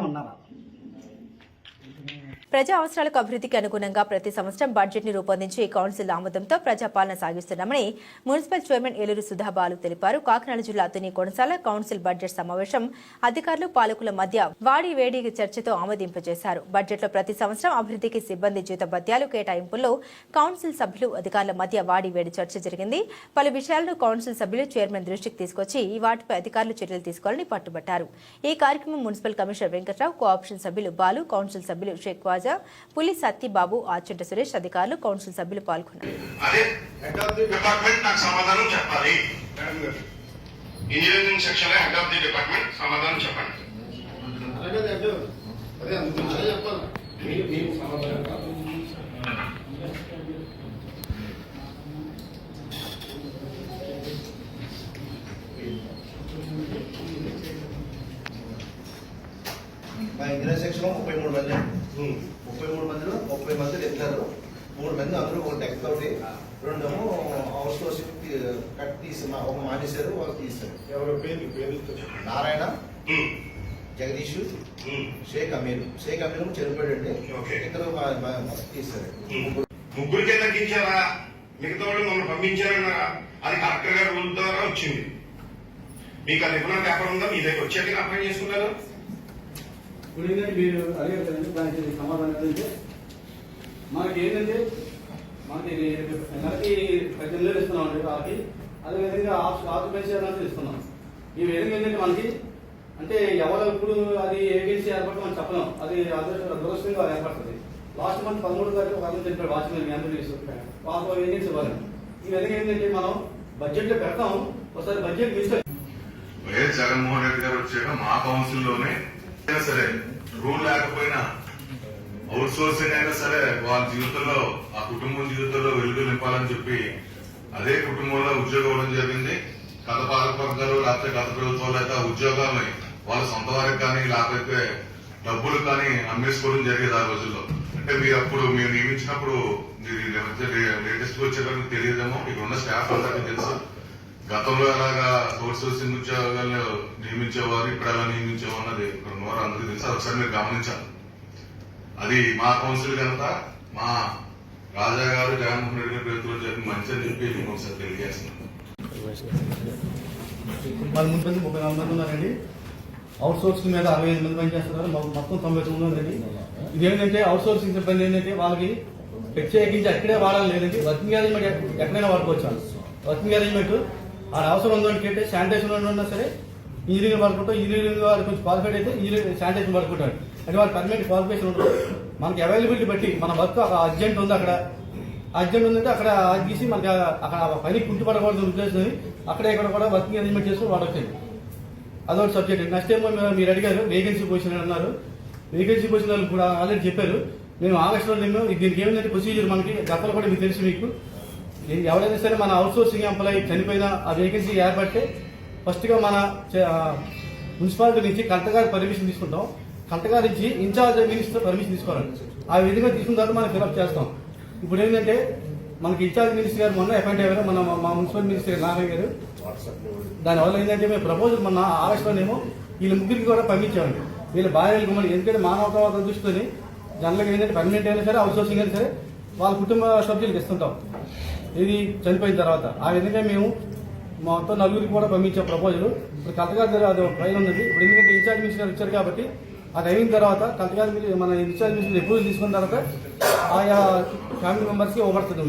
ఉన్నారా ప్రజా అవసరాలకు అభివృద్ధికి అనుగుణంగా ప్రతి సంవత్సరం బడ్జెట్ని రూపొందించి కౌన్సిల్ ఆమోదంతో ప్రజాపాలన సాగిస్తున్నామని మున్సిపల్ చైర్మన్ ఏలూరు సుధాబాలు తెలిపారు. కాకినాడ జిల్లా తుని కొనసాల కౌన్సిల్ బడ్జెట్ సమావేశం అధికారులు పాలకుల మధ్య వాడి వేడి చర్చతో ఆమోదింపజేశారు. బడ్జెట్లో ప్రతి సంవత్సరం అభివృద్ధికి సిబ్బంది జీత భత్యాలు కేటాయింపుల్లో కౌన్సిల్ సభ్యులు అధికారుల మధ్య వాడి వేడి చర్చ జరిగింది. పలు విషయాలను కౌన్సిల్ సభ్యులు చైర్మన్ దృష్టికి తీసుకొచ్చి ఈ వాటిపై అధికారులు చర్యలు తీసుకోవాలని పట్టుబట్టారు. ఈ కార్యక్రమం మున్సిపల్ కమిషనర్ వెంకట్రావు కోఆప్షన్ సభ్యులు బాలు కౌన్సిల్ సభ్యులు షేక్ వాజా పులి సత్యబాబు ఆచంట సురేష్ అధికారులు కౌన్సిల్ సభ్యులు పాల్గొన్నారు. అదే హెడ్ ఆఫ్ ది డిపార్ట్మెంట్ నాకు సమాధానం చెప్పాలి. Engineering section head of the department సమాధానం చెప్పండి. అదే అదే చెప్పాలి మీరు మీరు సమాధానం కాదు మా లో ముప్పై మూడు మంది. ముప్పై మూడు మందిలో ముప్పై మంది ఎక్కారు మూడు మంది అందరూ ఒక డెక్ తోటి రెండేమో హౌస్ కట్ తీసి ఒక మానేశారు వాళ్ళు తీశారు. ఎవరో పేరు? నారాయణ జగదీష్ షేక్ అమీర్. షేక్ అమీర్ చనిపోయాడండి మా తీశారు. ముగ్గురికే తగ్గించారా మిగతా వాళ్ళు మమ్మల్ని పంపించారన్నారా? అది గారి రూల్ ద్వారా వచ్చింది. మీకు ఆ నిపుణుల పేపర్ ఉందా? మీ దగ్గర వచ్చాక అప్లై చేసుకున్నారు? ఇప్పుడు మీరు అడిగారు కదండి దానికి సమాధానం ఏంటంటే మనకి ఏంటంటే మనకి నెలకి పద్దెనిమిది వేలు ఇస్తున్నాం అండి వాళ్ళకి అదేవిధంగా ఆక్యుపెన్సీ అనేది ఇస్తున్నాం. ఈ విధంగా ఏంటంటే మనకి అంటే ఎవరు ఇప్పుడు అది ఏజెన్సీ ఏర్పడటం అని చెప్పలేం. అది అదృష్ట దురదృష్టంగా ఏర్పడుతుంది. లాస్ట్ మంత్ పదమూడు తారీఖు ఒక అతను చెప్పాడు వాచ్మెన్ ఎంపీస్ వాళ్ళకు ఏజెన్సీ ఇవ్వాలి ఈ విధంగా ఏంటంటే మనం బడ్జెట్ పెడతాం ఒకసారి budget miss YS Jaganmohan Reddy గారు వచ్చాక మా కౌన్సిల్లోనే సరే రూల్ లేకపోయినా అవుట్ సోర్సింగ్ అయినా సరే వాళ్ళ జీవితంలో ఆ కుటుంబం జీవితంలో వెలుగు నింపాలని చెప్పి అదే కుటుంబంలో ఉద్యోగం ఇవ్వడం జరిగింది. గత పాలకవర్గాలు లేకపోతే గత ప్రభుత్వాలు అయితే ఆ వాళ్ళ సొంత వారికి కానీ లేకపోతే డబ్బులు కానీ అమ్మేసుకోవడం జరిగేది ఆ రోజుల్లో. అంటే మీరు అప్పుడు మీరు నియమించినప్పుడు మీరు లేటెస్ట్ వచ్చేటప్పుడు తెలియదేమో ఇక్కడ ఉన్న స్టాఫ్ అందరికీ తెలుసు. గతంలో ఎలాగా అవుట్సోర్సింగ్ ఉద్యోగాలను నియమించేవారు ఇప్పుడు ఎలా నియమించేవారు అన్నది ఇక్కడ ఉన్నవారు అందరికీ తెలుసు. ఒకసారి మీరు గమనించాలి. అది మా కౌన్సిల్ కనుక మా రాజా గారు జగన్మోహన్ రెడ్డి గారి పేరుతో జరిగిన మంచి అని చెప్పి మీకు ఒకసారి తెలియజేస్తున్నాను. మన ముందు మంది ముప్పై నాలుగు మంది ఉన్నారండి. అవుట్ సోర్సింగ్ మీద అరవై ఐదు మంది పనిచేస్తున్నారు. మాకు మొత్తం తొంభై తొమ్మిది ఉందండి ఇదేంటంటే అవుట్ సోర్సింగ్ సిబ్బంది ఏంటంటే వాళ్ళకి ప్రత్యేకించి అక్కడే వాడాలి లేదండి వర్కింగ్ అరేంజ్మెంట్ ఎక్కడైనా వాడుకోవచ్చు వర్కింగ్ అరేంజ్మెంట్ ఆ అవసరం ఉందంటే శానిటేషన్ ఉన్నా సరే ఇంజనీరింగ్ వాడుకుంటాం ఇంజనీరింగ్ వారు కొంచెం క్వాలిఫైడ్ అయితే ఇంజనీరింగ్ శానిటేషన్ పడుకుంటాడు అంటే వాళ్ళకి పర్మనెంట్ క్వాలిఫికేషన్ ఉంటుంది. మనకి అవైలబిలిటీ బట్టి మన వర్క్ అర్జెంట్ ఉంది అక్కడ. అర్జెంట్ ఉందంటే అక్కడ అది తీసి మనకి అక్కడ పని కుంటుపడకూడదు ఉద్దేశం అక్కడ ఇక్కడ కూడా వర్కింగ్ అరేంజ్మెంట్ చేసుకుని వాడొచ్చండి అదొకటి సబ్జెక్ట్ నెక్స్ట్ ఏమో మీరు- అడిగారు వేకెన్సీ పొజిషన్ అన్నారు. వేకెన్సీ పొజిషన్ కూడా ఆల్రెడీ చెప్పారు. మేము ఆగస్టులో మేము దీనికి ఏమిటంటే ప్రొసీజర్ మనకి గతంలో కూడా మీకు తెలుసు మీకు. ఎవరైనా సరే మన అవుట్సోర్సింగ్ ఎంప్లాయీ చనిపోయినా ఆ వేకెన్సీ ఏర్పడితే ఫస్ట్గా మన మున్సిపాలిటీ నుంచి కలెక్టర్ పర్మిషన్ తీసుకుంటాం. కలెక్టర్ నుంచి ఇన్ఛార్జ్ మినిస్టర్ పర్మిషన్ తీసుకోవాలి. ఆ విధంగా తీసుకున్న తర్వాత మనం ఫిలప్ చేస్తాం. ఇప్పుడు ఏంటంటే మనకి ఇన్ఛార్జ్ మినిస్టర్ గారు మొన్న అపాయింట్ అయ్యారు. మన మా మున్సిపల్ మినిస్టర్ నారాయణ గారు. దానివల్ల ఏంటంటే మేము ప్రపోజల్ మొన్న ఆగస్టులోనేమో వీళ్ళ ముగ్గురికి కూడా పంపించామండి వీళ్ళ భార్య గుమ్మడి ఎందుకంటే మానవతావాద దృష్టిని జనరల్గా ఏంటంటే పర్మనెంట్ అయినా సరే అవుట్ సోర్సింగ్ అయినా సరే వాళ్ళ కుటుంబ సభ్యులకు ఇస్తుంటాం. ఇది చనిపోయిన తర్వాత. ఆ విధంగా మేము మొత్తం నలుగురికి కూడా పంపించాం ప్రపోజల్. ఇప్పుడు కలెక్టర్ దగ్గర అది ఒక ఫైల్ ఉంది ఇప్పుడు ఎందుకంటే ఇన్ఛార్జ్ మినిస్టర్ గారు కాబట్టి అది అయిన తర్వాత కలెక్టర్ మన ఇన్ఛార్జ్ మినిస్టర్ ఎప్పుడు తీసుకున్న తర్వాత ఆయా ఫ్యామిలీ మెంబర్స్కి ఇవ్వబడుతుంది